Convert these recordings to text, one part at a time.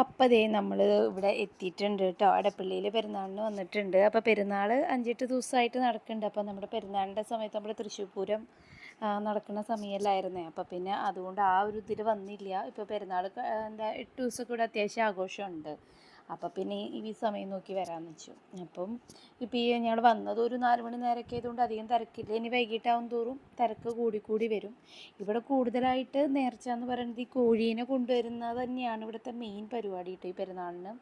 അപ്പം ദേ നമ്മൾ ഇവിടെ എത്തിയിട്ടുണ്ട് കേട്ടോ. അടപ്പള്ളിയിൽ പെരുന്നാളിന് വന്നിട്ടുണ്ട്. അപ്പോൾ പെരുന്നാൾ അഞ്ചെട്ട് ദിവസമായിട്ട് നടക്കുന്നുണ്ട്. അപ്പോൾ നമ്മുടെ പെരുന്നാളിന്റെ സമയത്ത് നമ്മുടെ തൃശ്ശൂർ പൂരം നടക്കുന്ന സമയമല്ലായിരുന്നേ അപ്പോൾ പിന്നെ അതുകൊണ്ട് ആ ഒരു ഇതിൽ വന്നില്ല. ഇപ്പോൾ പെരുന്നാൾ എന്താ എട്ട് ദിവസമൊക്കെ ഇവിടെ അത്യാവശ്യം ആഘോഷമുണ്ട്. അപ്പോൾ പിന്നെ ഈ സമയം നോക്കി വരാമെന്ന് വെച്ചു. അപ്പം ഇപ്പോൾ ഈ ഞങ്ങൾ വന്നത് ഒരു നാല് മണി നേരമൊക്കെ ആയതുകൊണ്ട് അധികം തിരക്കില്ല. ഇനി വൈകിട്ടാവും തോറും തിരക്ക് കൂടി കൂടി വരും. ഇവിടെ കൂടുതലായിട്ട് നേർച്ച എന്ന് പറയുന്നത് ഈ കോഴീനെ കൊണ്ടുവരുന്നത് തന്നെയാണ് ഇവിടുത്തെ മെയിൻ പരിപാടി ഈ പെരുന്നാളിന്.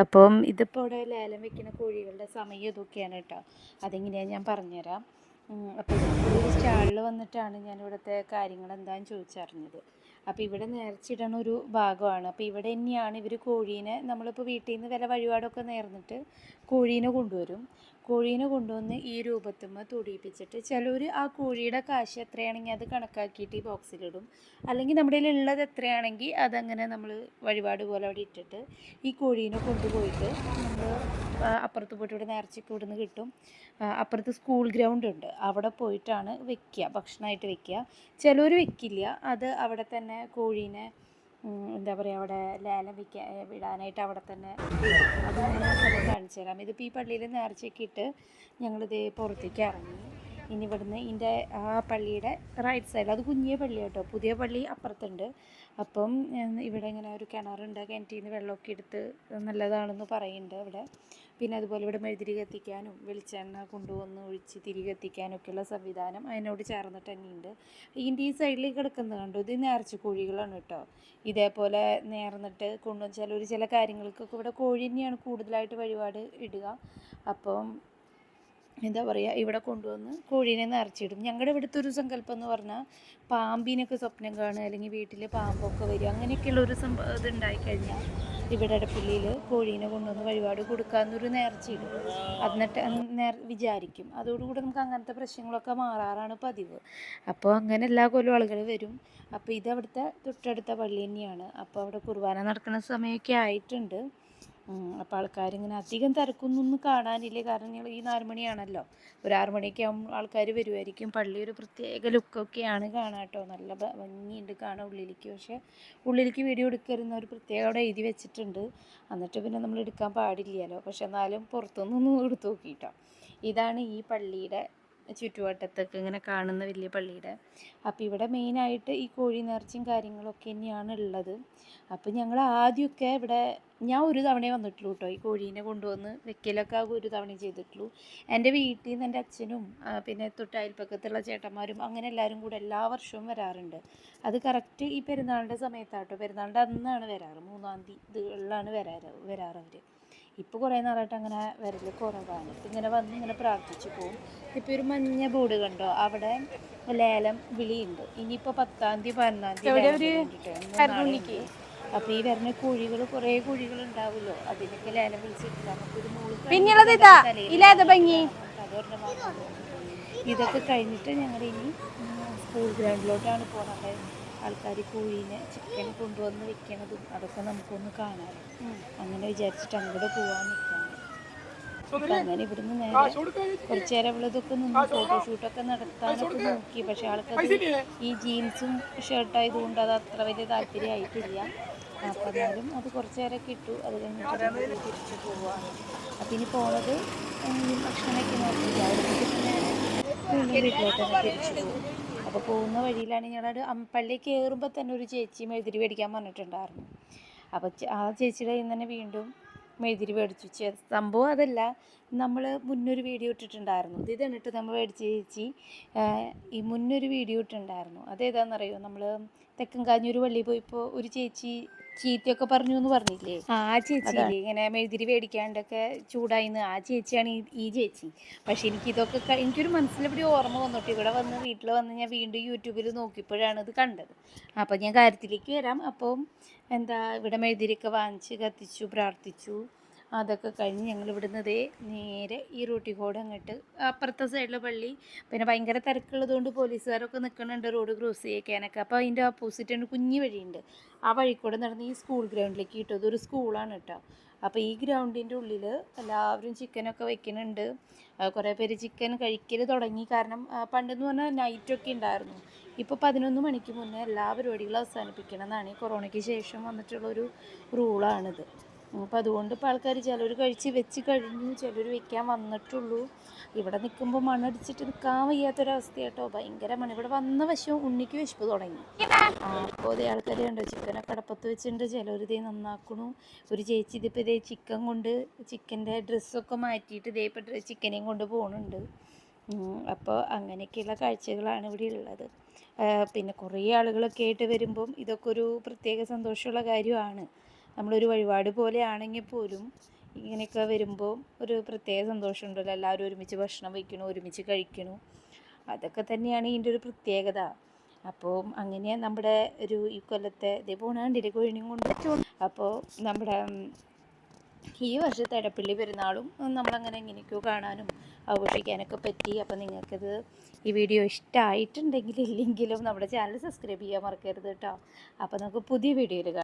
അപ്പം ഇതിപ്പോൾ ഇവിടെ ലേലം വെക്കുന്ന കോഴികളുടെ സമയം ഇതൊക്കെയാണ് കേട്ടോ അതെങ്ങനെയാണ് ഞാൻ പറഞ്ഞുതരാം. അപ്പോൾ സ്റ്റാളിൽ വന്നിട്ടാണ് ഞാൻ ഇവിടുത്തെ കാര്യങ്ങൾ എന്താണെന്ന് ചോദിച്ചറിഞ്ഞത്. അപ്പോൾ ഇവിടെ നേർച്ചിടണ ഒരു ഭാഗമാണ്. അപ്പോൾ ഇവിടെ തന്നെയാണ് ഇവർ കോഴീനെ നമ്മളിപ്പോൾ വീട്ടിൽ നിന്ന് വില വഴിപാടൊക്കെ നേർന്നിട്ട് കോഴീനെ കൊണ്ടുവരും. കോഴീനെ കൊണ്ടുവന്ന് ഈ രൂപത്തുമ്മ തുടിയിപ്പിച്ചിട്ട് ചിലർ ആ കോഴിയുടെ കാശ് എത്രയാണെങ്കിൽ അത് കണക്കാക്കിയിട്ട് ഈ ബോക്സിലിടും അല്ലെങ്കിൽ നമ്മുടെ ഉള്ളത് എത്രയാണെങ്കിൽ അതങ്ങനെ നമ്മൾ വഴിപാട് പോലെ അവിടെ ഇട്ടിട്ട് ഈ കോഴീനെ കൊണ്ടുപോയിട്ട് നമ്മൾ അപ്പുറത്ത് പോയിട്ട് ഇവിടെ നേർച്ചയ്ക്ക് ഇവിടുന്ന് കിട്ടും. അപ്പുറത്ത് സ്കൂൾ ഗ്രൗണ്ട് ഉണ്ട്. അവിടെ പോയിട്ടാണ് വെക്കുക ഭക്ഷണമായിട്ട് വെക്കുക. ചിലർ വെക്കില്ല. അത് അവിടെ തന്നെ കോഴീനെ എന്താ പറയുക അവിടെ ലേലം വിൽക്കാൻ വിടാനായിട്ട് അവിടെ തന്നെ. അത് കാണിച്ചു തരാം ഇതിപ്പോൾ ഈ പള്ളിയിൽ നേർച്ചയ്ക്ക് ഇട്ട് ഞങ്ങളിത് പുറത്തേക്ക് ഇറങ്ങി. ഇനി ഇവിടുന്ന് ഇതിന്റെ ആ പള്ളിയുടെ റൈറ്റ് സൈഡിൽ അത് കുഞ്ഞിയ പള്ളി കേട്ടോ. പുതിയ പള്ളി അപ്പുറത്തുണ്ട്. അപ്പം ഇവിടെ ഇങ്ങനെ ഒരു കിണറുണ്ട്. കിണറ്റിൽ നിന്ന് വെള്ളമൊക്കെ എടുത്ത് നല്ലതാണെന്ന് പറയുന്നുണ്ട് ഇവിടെ പിന്നെ അതുപോലെ ഇവിടെ മെഴുതിരി കത്തിക്കാനും വെളിച്ചെണ്ണ കൊണ്ടുവന്ന് ഒഴിച്ച് തിരി കത്തിക്കാനൊക്കെയുള്ള സംവിധാനം അതിനോട് ചേർന്നിട്ട് തന്നെയുണ്ട്. ഇതിന്റെ ഈ സൈഡിൽ കിടക്കുന്നത് കണ്ടു? ഇത് നേർച്ച കോഴികളാണ് കേട്ടോ. ഇതേപോലെ നേർന്നിട്ട് കൊണ്ടുവച്ചാൽ ഒരു ചില കാര്യങ്ങൾക്കൊക്കെ ഇവിടെ കോഴി തന്നെയാണ് കൂടുതലായിട്ട് വഴിപാട് ഇടുക. അപ്പം എന്താ പറയുക ഇവിടെ കൊണ്ടുവന്ന് കോഴീനെ നിറച്ചിടും ഞങ്ങളുടെ ഇവിടുത്തെ ഒരു സങ്കല്പം എന്ന് പറഞ്ഞാൽ പാമ്പിനൊക്കെ സ്വപ്നം കാണുക അല്ലെങ്കിൽ വീട്ടിൽ പാമ്പൊക്കെ വരിക അങ്ങനെയൊക്കെയുള്ള ഒരു സംഭവം ഇത് ഉണ്ടായിക്കഴിഞ്ഞാൽ ഇവിടെ ഇടപ്പള്ളിയിൽ കോഴീനെ കൊണ്ടുവന്ന് വഴിപാട് കൊടുക്കാമെന്നൊരു നേർച്ചയിടും എന്നിട്ട് നേർ വിചാരിക്കും. അതോടുകൂടി നമുക്ക് അങ്ങനത്തെ പ്രശ്നങ്ങളൊക്കെ മാറാറാണ് പതിവ്. അപ്പോൾ അങ്ങനെ എല്ലാ കൊല്ലം ആളുകൾ വരും. അപ്പോൾ ഇത് അവിടുത്തെ തൊട്ടടുത്ത പള്ളി തന്നെയാണ്. അപ്പോൾ അവിടെ കുർബാന നടക്കുന്ന സമയമൊക്കെ ആയിട്ടുണ്ട്. അപ്പോൾ ആൾക്കാരിങ്ങനെ അധികം തിരക്കൊന്നും കാണാനില്ല. കാരണം ഞങ്ങൾ ഈ നാല് മണിയാണല്ലോ ഒരു ആറ് മണിയൊക്കെ ആകുമ്പോൾ ആൾക്കാർ വരുമായിരിക്കും പള്ളി ഒരു പ്രത്യേക ലുക്കൊക്കെയാണ് കാണാട്ടോ നല്ല ഭംഗിയുണ്ട് കാണാൻ ഉള്ളിലേക്ക്. പക്ഷേ ഉള്ളിലേക്ക് വീഡിയോ എടുക്കരുന്ന ഒരു പ്രത്യേക അവിടെ എഴുതി വെച്ചിട്ടുണ്ട്. എന്നിട്ട് പിന്നെ നമ്മൾ എടുക്കാൻ പാടില്ലല്ലോ. പക്ഷെ എന്നാലും പുറത്തുനിന്നൊന്നും എടുത്തു നോക്കിയിട്ടോ ഇതാണ് ഈ പള്ളിയുടെ ചുറ്റുവട്ടത്തൊക്കെ ഇങ്ങനെ കാണുന്ന വലിയ പള്ളിയുടെ. അപ്പോൾ ഇവിടെ മെയിനായിട്ട് ഈ കോഴി നേർച്ചയും കാര്യങ്ങളൊക്കെ തന്നെയാണ് ഉള്ളത്. അപ്പോൾ ഞങ്ങൾ ആദ്യമൊക്കെ ഇവിടെ ഞാൻ ഒരു തവണയേ വന്നിട്ടുള്ളൂ കേട്ടോ ഈ കോഴീനെ കൊണ്ടുവന്ന് വെക്കലൊക്കെ ആകും ഒരു തവണ ചെയ്തിട്ടുള്ളൂ. എന്റെ വീട്ടിൽ നിന്ന് എന്റെ അച്ഛനും പിന്നെ തൊട്ടയൽപ്പക്കത്തുള്ള ചേട്ടന്മാരും അങ്ങനെ എല്ലാവരും കൂടെ എല്ലാ വർഷവും വരാറുണ്ട്. അത് കറക്റ്റ് ഈ പെരുന്നാളിന്റെ സമയത്താട്ടോ. പെരുന്നാളിന്റെ അന്നാണ് വരാറ്. മൂന്നാം തീയതികളിലാണ് വരാറ് വരാറ് അവർ ഇപ്പോൾ കുറേ നാളായിട്ട് അങ്ങനെ വരൽ കുറവാണ്. ഇങ്ങനെ വന്ന് ഇങ്ങനെ പ്രാർത്ഥിച്ചു പോകും ഇപ്പോൾ ഒരു മഞ്ഞ ബോർഡ് കണ്ടോ? അവിടെ ലേലം വിളിയുണ്ട്. ഇനിയിപ്പോ പത്താം തീയതി പതിനൊന്നാം തീയതി അപ്പൊ ഈ വരുന്ന കുഴികൾ കുറെ കുഴികൾ ഉണ്ടാവുമല്ലോ അതിനൊക്കെ ലേലം വിളിച്ചിട്ടുണ്ട്. നമുക്കൊരു നൂറ് പിന്നുള്ളത് ഇതാ. ഇല്ലാതെ ഭംഗി. അതൊരെണ്ണം ഇതൊക്കെ കഴിഞ്ഞിട്ട് ഞങ്ങൾ ഇനി സ്കൂൾ ഗ്രൗണ്ടിലോട്ടാണ് പോകുന്നത് ആൾക്കാർ കോഴീനെ ചിക്കൻ കൊണ്ടുവന്ന് വെക്കണതും അതൊക്കെ നമുക്കൊന്ന് കാണാം. അങ്ങനെ വിചാരിച്ചിട്ട് അങ്ങോട്ട് പോകാൻ നിൽക്കാണ് അപ്പം അങ്ങനെ ഇവിടുന്ന് നേരെ കുറച്ച് നേരം ഇവളിതൊക്കെ നിന്ന് ഫോട്ടോഷൂട്ടൊക്കെ നടത്താനൊക്കെ നോക്കി. പക്ഷെ ആൾക്കത് ഈ ജീൻസും ഷർട്ടായതുകൊണ്ട് അത് അത്ര വലിയ താല്പര്യമായിട്ടില്ല അപ്പം എന്നാലും അത് കുറച്ച് നേരമൊക്കെ ഇട്ടു. അത് കഴിഞ്ഞിട്ട് തിരിച്ചു പോവാണ് പോവുകയാണ് അപ്പം ഇനി പോണത് ഭക്ഷണമൊക്കെ നോക്കില്ല അവിടെ വീട്ടിലോട്ട് തന്നെ തിരിച്ചു പോകും അപ്പോൾ പോകുന്ന വഴിയിലാണ് ഞങ്ങളുടെ പള്ളി കയറുമ്പോൾ തന്നെ ഒരു ചേച്ചി മെഴുതിരി മേടിക്കാൻ പറഞ്ഞിട്ടുണ്ടായിരുന്നു. അപ്പോൾ ആ ചേച്ചിയുടെ കയ്യിൽ നിന്ന് തന്നെ വീണ്ടും മെഴുതിരി മേടിച്ചു വെച്ച്. സംഭവം അതല്ല. നമ്മൾ മുന്നൊരു വീഡിയോ ഇട്ടിട്ടുണ്ടായിരുന്നു. ഇത് എന്നിട്ട് നമ്മൾ മേടിച്ച ചേച്ചി ഈ മുന്നൊരു വീഡിയോ ഇട്ടിട്ടുണ്ടായിരുന്നു. അതേതാണെന്നറിയോ നമ്മൾ തെക്കൻ കാഞ്ഞൂർ പള്ളിയിൽ പോയപ്പോൾ ഒരു ചേച്ചി ചീത്തയൊക്കെ പറഞ്ഞു എന്ന് പറഞ്ഞില്ലേ? ആ ചേച്ചി ഇങ്ങനെ മെഴുതിരി മേടിക്കാണ്ടൊക്കെ ചൂടായിന്ന് ആ ചേച്ചിയാണ് ഈ ഈ ചേച്ചി. പക്ഷെ എനിക്ക് ഇതൊക്കെ എനിക്കൊരു മനസ്സിലെവിടെ ഓർമ്മ വന്നിട്ട് ഇവിടെ വന്ന് വീട്ടിൽ വന്ന് ഞാൻ വീണ്ടും യൂട്യൂബിൽ നോക്കിയപ്പോഴാണ് ഇത് കണ്ടത്. അപ്പോൾ ഞാൻ കാര്യത്തിലേക്ക് വരാം. അപ്പം എന്താ ഇവിടെ മെഴുതിരിയൊക്കെ വാങ്ങിച്ച് കത്തിച്ചു പ്രാർത്ഥിച്ചു. അതൊക്കെ കഴിഞ്ഞ് ഞങ്ങൾ ഇവിടുന്ന് ദേ നേരെ ഈ റൂട്ടിൽ കൂടെ അങ്ങോട്ട് അപ്പുറത്തെ സൈഡിലെ പള്ളി. പിന്നെ ഭയങ്കര തിരക്കുള്ളതുകൊണ്ട് പോലീസുകാരൊക്കെ നിൽക്കുന്നുണ്ട് റോഡ് ക്രോസ് ചെയ്യിക്കാനൊക്കെ അപ്പോൾ അതിന്റെ ഓപ്പോസിറ്റ് ഒരു കുഞ്ഞു വഴിയുണ്ട്. ആ വഴി കൂടെ നടന്ന് ഈ സ്കൂൾ ഗ്രൗണ്ടിലേക്ക് കിട്ടും ഇതൊരു സ്കൂളാണ് കേട്ടോ അപ്പോൾ ഈ ഗ്രൗണ്ടിന്റെ ഉള്ളിൽ എല്ലാവരും ചിക്കനൊക്കെ വെക്കുന്നുണ്ട് കുറേ പേര് ചിക്കൻ കഴിക്കൽ തുടങ്ങി. കാരണം പണ്ടെന്ന് പറഞ്ഞാൽ നൈറ്റൊക്കെ ഉണ്ടായിരുന്നു. ഇപ്പോൾ പതിനൊന്ന് മണിക്ക് മുന്നേ എല്ലാ പരിപാടികളും അവസാനിപ്പിക്കണം എന്നാണ് ഈ കൊറോണയ്ക്ക് ശേഷം വന്നിട്ടുള്ളൊരു റൂളാണിത് അപ്പോൾ അതുകൊണ്ട് ഇപ്പോൾ ആൾക്കാർ ചിലർ കഴിച്ച് വെച്ച് കഴിഞ്ഞു ചിലർ വെക്കാൻ വന്നിട്ടുള്ളൂ. ഇവിടെ നിൽക്കുമ്പോൾ മണ്ണടിച്ചിട്ട് നിൽക്കാൻ വയ്യാത്തൊരവസ്ഥ കേട്ടോ ഭയങ്കര മണം. ഇവിടെ വന്ന വശം ഉണ്ണിക്ക് വിശപ്പ് തുടങ്ങി. അപ്പോൾ അതേ ആൾക്കാർ കണ്ടോ ചിക്കനൊക്കെ അടപ്പത്ത് വെച്ചിട്ടുണ്ട്. ചിലർ ഇതേ നന്നാക്കണു. ഒരു ചേച്ചി ഇതിപ്പോൾ ഇതേ ചിക്കൻ കൊണ്ട് ചിക്കന്റെ ഡ്രസ്സൊക്കെ മാറ്റിയിട്ട് ഇതേ ഇപ്പോൾ ചിക്കനെയും കൊണ്ട് പോകുന്നുണ്ട് അപ്പോൾ അങ്ങനെയൊക്കെയുള്ള കാഴ്ചകളാണ് ഇവിടെ ഉള്ളത്. പിന്നെ കുറേ ആളുകളൊക്കെ ആയിട്ട് വരുമ്പം ഇതൊക്കെ ഒരു പ്രത്യേക സന്തോഷമുള്ള കാര്യമാണ്. നമ്മളൊരു വഴിപാട് പോലെ ആണെങ്കിൽ പോലും ഇങ്ങനെയൊക്കെ വരുമ്പോൾ ഒരു പ്രത്യേക സന്തോഷമുണ്ടല്ലോ. എല്ലാവരും ഒരുമിച്ച് ഭക്ഷണം വയ്ക്കണു ഒരുമിച്ച് കഴിക്കണു. അതൊക്കെ തന്നെയാണ് ഇതിന്റെ ഒരു പ്രത്യേകത. അപ്പോൾ അങ്ങനെ നമ്മുടെ ഒരു ഈ കൊല്ലത്തെ പോണാണ്ടിരി കൊഴിഞ്ഞും കൊണ്ട് അപ്പോൾ നമ്മുടെ ഈ വർഷത്തെ ഇടപ്പള്ളി പെരുന്നാളും നമ്മളങ്ങനെ എങ്ങനെയൊക്കെയോ കാണാനും ആഘോഷിക്കാനൊക്കെ പറ്റി. അപ്പോൾ നിങ്ങൾക്കിത് ഈ വീഡിയോ ഇഷ്ടമായിട്ടുണ്ടെങ്കിൽ ഇല്ലെങ്കിലും നമ്മുടെ ചാനൽ സബ്സ്ക്രൈബ് ചെയ്യാൻ മറക്കരുത് കേട്ടോ. അപ്പോൾ നമുക്ക് പുതിയ വീഡിയോയിൽ കാണാം.